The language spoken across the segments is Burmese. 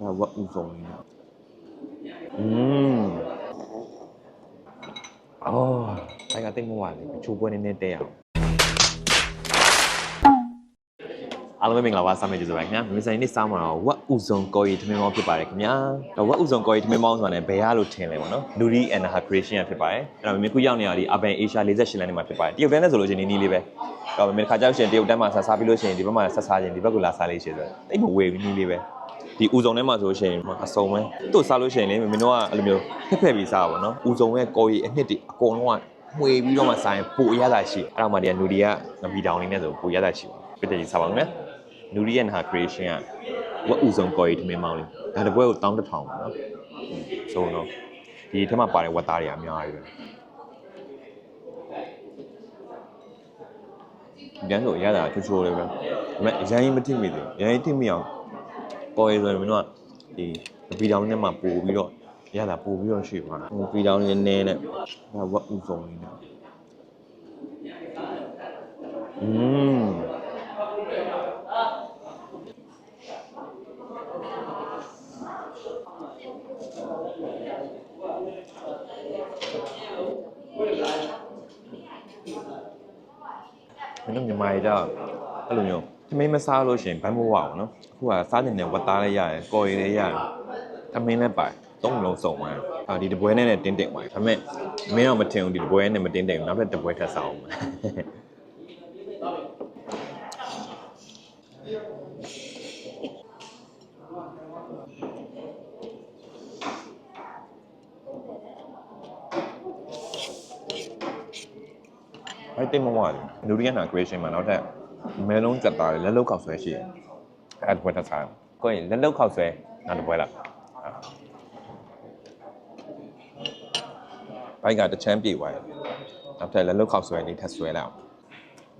ဒါဝက်ဥစုံလေးနဲ့อืมအော်အဲ့ကတိတ်မဝလေးချိုးပွဲနေနေတဲအောင်အားလုံးပဲမင်္ဂလာပါစာမေကျေးဇူးပါခင်ဗျာမြန်မာစံနေ့စားမှာတော့ဝက်ဥစုံကော်ရီထမင်းမောင်းဖြစ်ပါတယ်ခင်ဗျာတော့ဝက်ဥစုံကော်ရီထမင်းမောင်းဆိုတာလည်းဘယ်ရလို့ထင်လဲပေါ့နော် Nuri and Her Creation ရဖြစ်ပါတယ်အဲ့တော့မြန်မာခုရောက်နေရဒီ Urban Asia 48လမ်းနေမှာဖြစ်ပါတယ်တရုတ်တန်းနဲ့ဆိုလို့ရှိရင်နီးနီးလေးပဲတော့မြန်မာခါကြောက်ရှင်တရုတ်တန်းမှာဆက်စားပြီးလို့ရှိရင်ဒီဘက်မှာဆက်စားရင်ဒီဘက်ကလာစားလေးရှိတယ်တိတ်မဝေဘူးနီးလေးပဲ ဒီဥစုံထဲမှာဆိုလို့ရှိရင်အစုံပဲသူ့စားလို့ရှိရင်လေမင်းတို့ကအဲ့လိုမျိုးဖက်ဖက်ပြီးစားပါဘောနော်ဥစုံရဲ့ကော်ရီအနှစ်တွေအကုန်လုံးကမှွေပြီးတော့မှစားရင်ပိုအရသာရှိအဲ့တော့မှဒီက Nuri ကငပီတောင်လေးနဲ့ဆိုပိုရသာရှိပါပြည့်တည်စားပါဦးမယ် Nuri and Her Creation ကဝက်ဥစုံကော်ရီထမင်းမောင်းလေးဒါတစ်ပွဲကို1100ပါနော်ဆိုတော့ဒီထက်မှပါတဲ့ဝက်သားတွေအများကြီးပဲကျန်ဆိုရတာချိုးချိုးလေးပဲဒါပေမဲ့အရင်ကြီးမထိမိသေးဘူးအရင်ကြီးထိမိအောင် ကော်ရီဆိုရင်မင်းတို့ကဒီပီတောင်နဲ့မှပို့ပြီးတော့ရတာပို့ပြီးတော့ရှိပါဟိုပီတောင်လေးနည်းနဲ့ဒါဝက်ဥစုံလေးနဲ့อืมမင်းတို့မြန်မာရေးကြအဲ့လိုမျိုး သမင်းမစားလို့ရှရင်ဘန်းမဝအောင်နော်အခုကစားနေတဲ့ဝတ်သားလေးရတယ်ကော်ရီလေးရတယ်သမင်းလည်းပါတယ်သုံးလုံးစုံသွားတယ်အာဒီတပွဲနဲ့တင်းတင်းသွားတယ်ဒါပေမဲ့မင်းတော့မထင်ဘူးဒီတပွဲနဲ့မတင်းတင်းဘူးနောက်ထပ်တပွဲထပ်စားအောင်အဲ့တိတ်မဝတယ်နူရီယန်နာ creation မှာနောက်ထပ် မဲလုံးကြက်သားလေးလက်လုတ်ခောက်ဆွဲရှိတယ်အဲ့တပွဲထပ်စားကိုရင်လက်လုတ်ခောက်ဆွဲနောက်တပွဲလားဘိုက်ကတစ်ချမ်းပြေသွားတယ်နောက်ထပ်လက်လုတ်ခောက်ဆွဲလေးထပ်ဆွဲလိုက်အောင်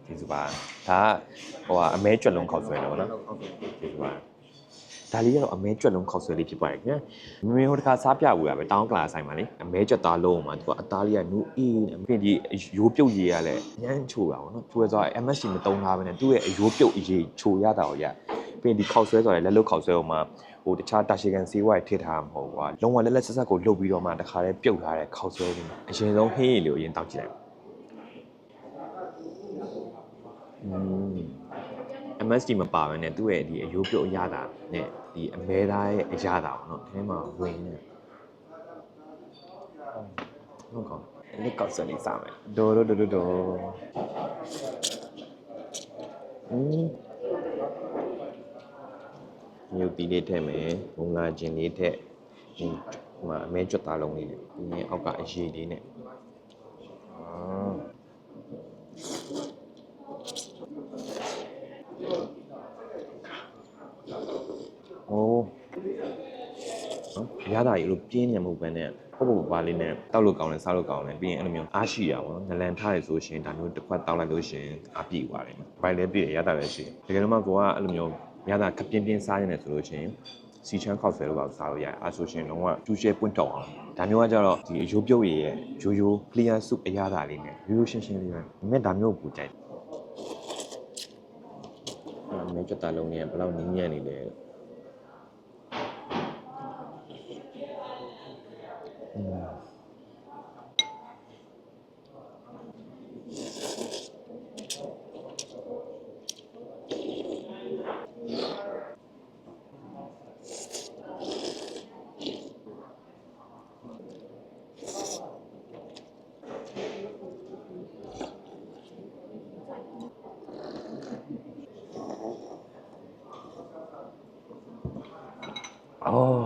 ဒီစပါဒါကဟိုကအမဲကြွက်လုံးခောက်ဆွဲတယ်ဗောနော်ဒီစပါ ဒါလေးကတော့အမဲကြွက်လုံးခောက်ဆွဲလေးဖြစ်ပါတယ်ခင်ဗျမမေဟိုတခါစားပြဘူးရပဲတောင်းကလာဆိုင်မှာလေအမဲကြွက်သားလုံးမှာသူကအသားလေးကနူးအေးနဲ့ပြီးဒီရိုးပြုတ်ရည်ရလဲညမ်းချိုတာဗောနော်သူကဆို MSC မတုံးထားဘဲနဲ့သူ့ရဲ့အရိုးပြုတ်အရေးချိုရတာကိုရပြီးဒီခောက်ဆွဲဆိုရလက်လုတ်ခောက်ဆွဲဟိုမှာဟိုတခြားတာရှီကန်စီးဝိုင်ထည့်ထားမှာမဟုတ်ကွာလုံးဝလက်လက်ဆက်ဆက်ကိုလှုပ်ပြီးတော့မှတခါတည်းပြုတ်ထားတဲ့ခောက်ဆွဲလေးအရင်ဆုံးဟင်းရည်လေးကိုအရင်တောက်ကြည့်လိုက်อืม MSD မပါဘဲနဲ့သူ့ရဲ့ဒီအယိုးပြုတ်အရသာနဲ့ဒီအမဲသားရဲ့အရသာပေါ့နော်ဒီထဲမှာဝင်နေဟုတ်ကောလက်ကောက်စနေစားမယ်ဒိုဒိုဒိုဒိုဒိုอืมမြုပ်တီလေးထည့်မယ်ဘုံလာခြင်းလေးထည့်ဒီဟိုမှာအမဲကြွတ်သားလုံးလေးနဲ့ဒီနေ့အောက်ကအရေးလေးနဲ့အာ ။အိုး နော်ရတာကြီးလို့ပြင်းနေမှုပဲနဲ့ပုတ်ပုတ်ပါလေးနဲ့တောက်လို့ကောင်းတယ်စားလို့ကောင်းတယ်ပြီးရင်အဲ့လိုမျိုးအားရှိရပါဘောနော်။နလန်ထားရဆိုရှင်ဒါမျိုးတစ်ခွက်တောက်လိုက်လို့ရှင်အားပြည့်သွားတယ်။ဘိုင်လည်းပြည့်ရရတာလည်းရှိတယ်။တကယ်လို့မှကိုကအဲ့လိုမျိုးရတာခပြင်းပြင်းစားနေတယ်ဆိုလို့ရှင်စီချမ်းခောက်ဆွဲလို့ပါစားလို့ရတယ်။အဲဆိုရှင်လုံးဝကျူးရှဲပွင့်တောက်အောင်။ဒါမျိုးကကြတော့ဒီအယိုးပြုတ်ရည်ရဲ့ရိုးရိုး clear soup အရသာလေးနဲ့ရိုးရိုးရှင်းရှင်းလေးပဲ။မြက်ဒါမျိုးကိုပူကြိုက်။အဲမြက်ကြက်တာလုံးနဲ့ဘယ်လောက်နင်းညံ့နေလဲ။ အော်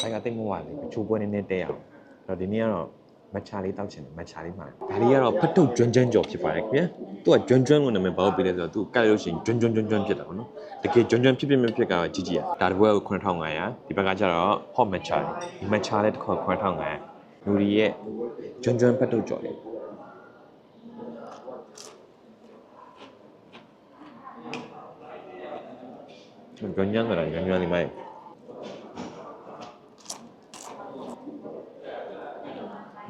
ဘိုင်ကတိတ်မဝလေချိုးပွဲနေနေတဲအောင်အဲ့တော့ဒီနေ့ကတော့မချာလေးတောက်ချင်တယ်မချာလေးမှာဒါလေးကတော့ဖတ်ထုတ်ကျွန်းကျွန်းကြော်ဖြစ်ပါတယ်ခင်ဗျာသူကကျွန်းကျွန်းလို့နာမည်ဘာလို့ပေးလဲဆိုတော့သူကတ်လို့ရှိရင်ကျွန်းကျွန်းကျွန်းကျွန်းဖြစ်တာပေါ့နော်တကယ်ကျွန်းကျွန်းဖြစ်ဖြစ်မဖြစ်ကတော့ကြီးကြီးอ่ะဒါတစ်ပွဲကို9500ဒီဘက်ကကျတော့ hot matcha ဒီ matcha လေးတစ်ခေါက်9500နူရီရဲ့ကျွန်းကျွန်းဖတ်ထုတ်ကြော်လေးကျွန်းကျွန်းဆိုတာကျွန်းကျွန်းလေးမို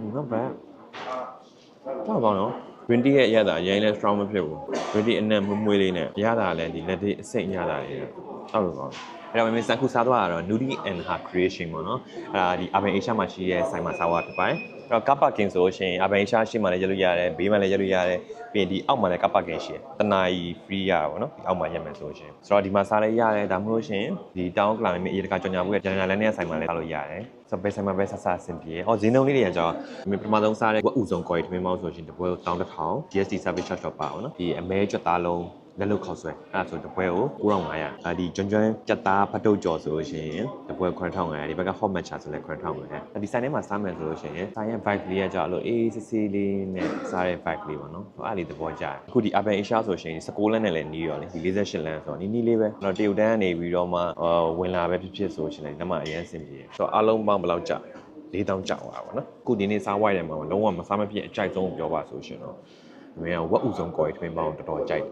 က် not bad တော့ပါတော့20ရဲ့အရသာအရင်လဲ strong မဖြစ်ဘူး20အနက်မွေးမွေးလေးနဲ့အရသာလည်းဒီလက်သေးအစိမ့်အရသာလေးနဲ့တောက်လို့ကောင်းတယ် အဲ့တော့မင်းစံခုစားသွားတာတော့ Nudie and Her Creation ပေါ့နော်အဲ့ဒါဒီ Urban Asia မှာရှိတဲ့ဆိုင်မှာစားသွားဖြစ်ပါတယ်အဲ့တော့ကပ်ပါကင်ဆိုလို့ရှိရင် Urban Asia ရှိမှလည်းရက်လို့ရတယ်ဘေးမှာလည်းရက်လို့ရတယ်ပြီးရင်ဒီအောက်မှာလည်းကပ်ပါကင်ရှိတယ်တနာရီ free ရတာပေါ့နော်ဒီအောက်မှာရက်မယ်ဆိုလို့ရှိရင်ဆိုတော့ဒီမှာစားလည်းရတယ်ဒါမှမဟုတ်ရှင်ဒီ town club မှာအရေးတကာကြော်ညာဘူးရဲ့ဂျန်နာလန်နဲ့ဆိုင်မှာလည်းစားလို့ရတယ်ဆိုတော့ဘယ်ဆိုင်မှာပဲဆက်ဆက်အဆင်ပြေ။အော်ဈေးနှုန်းလေးတွေကကြောင့်ပထမဆုံးစားတဲ့ဝက်ဥဆုံးကော်ရီထမင်းမောင်းဆိုရှင်တပွဲကို1100 GST service charge တော့ပါအောင်နော်။ဒီအမဲကြွက်သားလုံး လက်လုတ်ခောက်ဆွဲအဲ့ဒါဆိုတပွဲကို9500အာဒီကျွန်းကျွန်းကြက်သားဖတ်တုတ်ကြော်ဆိုလို့ရှိရင်တပွဲ9500ဒီဘက်က hot matcha ဆိုလဲ9500ဒီဆိုင်ထဲမှာစားမယ်ဆိုလို့ရှိရင်ဆိုင်ရဲ့ vibe လေးကကြောက်လို့အေးစစ်စစ်လေးနဲ့စားတဲ့ vibe လေးပေါ့နော်အဲ့ဒါလေးသဘောကျတယ်အခုဒီ urban asia ဆိုရှင်16လမ်းနဲ့လည်းနီးရောလေဒီ48လမ်းဆိုတော့နီးနီးလေးပဲအဲ့တော့တရုတ်တန်းကနေပြီးတော့မှဝင်လာပဲဖြစ်ဖြစ်ဆိုရှင်လည်းဒီမှာအရင်အဆင်ပြေတယ်ဆိုတော့အားလုံးပေါင်းဘယ်လောက်ကြာ၄တောင်းကြောက်ပါပါနော်အခုဒီနေ့စားဝိုက်တယ်မှာလုံးဝမစားမဖြစ်အကြိုက်ဆုံးကိုပြောပါဆိုရှင်တော့ မင်းကဝက်ဥဆုံးကော်ရီထွင်းပေါင်းတော်တော်ကြိုက်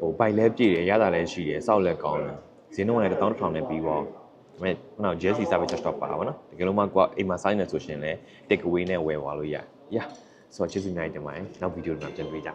ဟိုပိုက်လဲပြည့်တယ်ရတာလည်းရှိတယ်စောက်လည်းကောင်းတယ်ဈေးနှုန်းလည်းတစ်တောင်းတစ်ထောင်နဲ့ပြီးသွားဒါပေမဲ့ခုနက JC service charge တော့ပါပါနော်တကယ်လို့မှကိုကအိမ်မှာစားနေဆိုရှင်လည်း take away နဲ့ဝယ်သွားလို့ရတယ် yeah ဆိုတော့ကျေးဇူးများတင်ပါတယ်နောက်ဗီဒီယိုတွေမှာပြန်တွေ့ကြ